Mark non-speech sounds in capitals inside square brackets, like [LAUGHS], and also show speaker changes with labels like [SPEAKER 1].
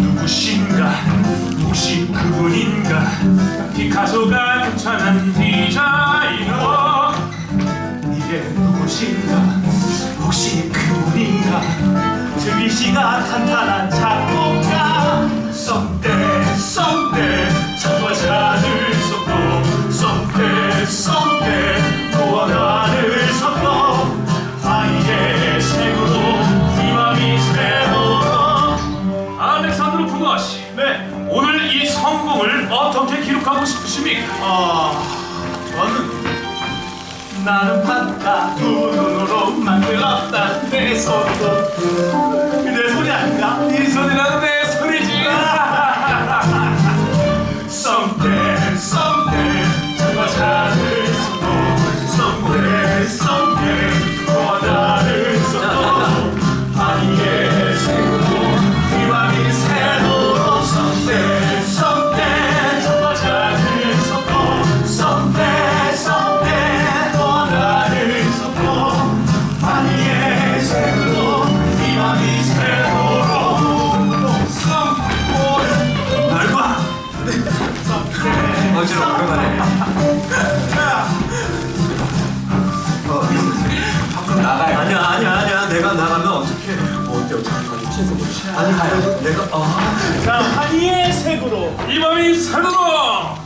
[SPEAKER 1] 누구신가? 혹시 그분인가? 피카소가 극찬한 디자이너. 이게 누구신가? 혹시 그분인가?
[SPEAKER 2] 드비씨가 탄탄한 작곡
[SPEAKER 1] 네 오늘 이 성공을 어떻게 기록하고 싶으십니까?
[SPEAKER 2] 아 저는 나는 봤다 두 눈으로 만들었다 내 손도 내 소리 아닌가? 네 소리라는 내 소리지
[SPEAKER 1] 썸 [LAUGHS]
[SPEAKER 2] 어지러워 그만해 밖으로 나가요. 아니야 아니야 아니야. 내가 나가면 어떡해. 어때? 어떡해 취해서 못 취해. 아니 가요 내가 어.
[SPEAKER 1] 자, 한이의 색으로. 이 맘이 새로워